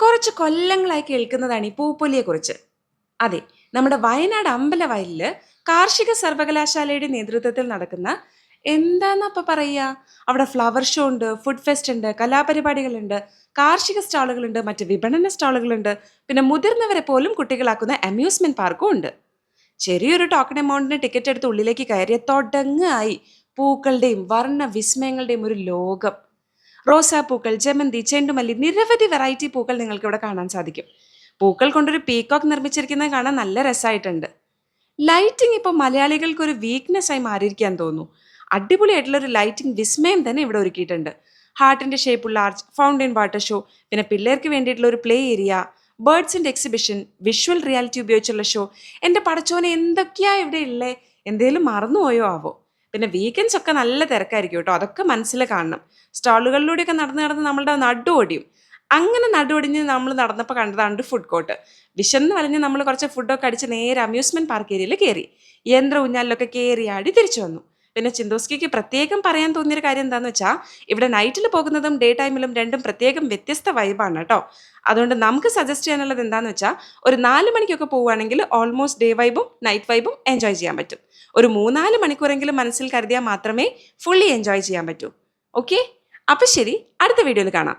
കുറച്ച് കൊല്ലങ്ങളായി കേൾക്കുന്നതാണ് ഈ പൂപ്പൊലിയെക്കുറിച്ച്. അതെ നമ്മുടെ വയനാട് അമ്പലവയലിൽ കാർഷിക സർവകലാശാലയുടെ നേതൃത്വത്തിൽ നടക്കുന്ന എന്താന്നപ്പോൾ പറയുക അവിടെ ഫ്ലവർ ഷോ ഉണ്ട് ഫുഡ് ഫെസ്റ്റ് ഉണ്ട് കലാപരിപാടികളുണ്ട് കാർഷിക സ്റ്റാളുകളുണ്ട് മറ്റ് വിപണന സ്റ്റാളുകളുണ്ട് പിന്നെ മുതിർന്നവരെ പോലും കുട്ടികളാക്കുന്ന അമ്യൂസ്മെന്റ് പാർക്കും ഉണ്ട്. ചെറിയൊരു ടോക്കൺ എമൗണ്ടിന് ടിക്കറ്റ് എടുത്ത് ഉള്ളിലേക്ക് കയറിയ തൊടങ്ങായി പൂക്കളുടെയും വർണ വിസ്മയങ്ങളുടെയും ഒരു ലോകം. റോസാപ്പൂക്കൾ ജമന്തി ചെണ്ടുമല്ലി നിരവധി വെറൈറ്റി പൂക്കൾ നിങ്ങൾക്ക് ഇവിടെ കാണാൻ സാധിക്കും. പൂക്കൾ കൊണ്ടൊരു പീക്കോക്ക് നിർമ്മിച്ചിരിക്കുന്നത് കാണാൻ നല്ല രസമായിട്ടുണ്ട് ലൈറ്റിംഗ് ഇപ്പോൾ മലയാളികൾക്ക് ഒരു വീക്ക്നെസ് ആയി മാറിയിരിക്കാൻ തോന്നുന്നു. അടിപൊളിയായിട്ടുള്ള ഒരു ലൈറ്റിംഗ് വിസ്മയം തന്നെ ഇവിടെ ഒരുക്കിയിട്ടുണ്ട്. ഹാർട്ടിന്റെ ഷേപ്പുള്ള ആർച്ച് ഫൗണ്ടൻ വാട്ടർ ഷോ പിന്നെ പിള്ളേർക്ക് വേണ്ടിയിട്ടുള്ള ഒരു പ്ലേ ഏരിയ ബേർഡ്സിന്റെ എക്സിബിഷൻ വിഷ്വൽ റിയാലിറ്റി ഉപയോഗിച്ചുള്ള ഷോ എന്റെ പടച്ചോനെ എന്തൊക്കെയാ ഇവിടെ ഉള്ളേ എന്തേലും മറന്നുപോയോ ആവോ? പിന്നെ വീക്കെൻഡ്സ് ഒക്കെ നല്ല തിരക്കായിരിക്കും കേട്ടോ. അതൊക്കെ മനസ്സിൽ കാണണം. സ്റ്റാളുകളിലൂടെയൊക്കെ നടന്ന് നടന്ന് നമ്മളുടെ നടു ഓടിയും. അങ്ങനെ നടുവൊടിഞ്ഞ് നമ്മൾ നടന്നപ്പോൾ കണ്ടതാണ് ഫുഡ് കോർട്ട് വിശന്ന് വലഞ്ഞ് നമ്മൾ കുറച്ച് ഫുഡൊക്കെ അടിച്ച് നേരെ അമ്യൂസ്മെന്റ് പാർക്ക് ഏരിയയിൽ കയറി. യന്ത്ര ഊഞ്ഞാലിലൊക്കെ കയറി ആടി തിരിച്ചു വന്നു. പിന്നെ ചിന്തോസ്കിക്ക് പ്രത്യേകം പറയാൻ തോന്നിയൊരു കാര്യം എന്താണെന്ന് വെച്ചാൽ ഇവിടെ നൈറ്റിൽ പോകുന്നതും ഡേ ടൈമിലും രണ്ടും പ്രത്യേകം വ്യത്യസ്ത വൈബാണ് കേട്ടോ. അതുകൊണ്ട് നമുക്ക് സജസ്റ്റ് ചെയ്യാനുള്ളത് എന്താണെന്ന് വെച്ചാൽ ഒരു നാല് മണിക്കൊക്കെ പോവുകയാണെങ്കിൽ ഓൾമോസ്റ്റ് ഡേ വൈബും നൈറ്റ് വൈബും എൻജോയ് ചെയ്യാൻ പറ്റും. ഒരു മൂന്നാൽ മണിക്കൂറെങ്കിലും മനസ്സിൽ കരുതിയാൽ മാത്രമേ ഫുള്ളി എൻജോയ് ചെയ്യാൻ പറ്റൂ. ഓക്കെ അപ്പം ശരി അടുത്ത വീഡിയോയിൽ കാണാം.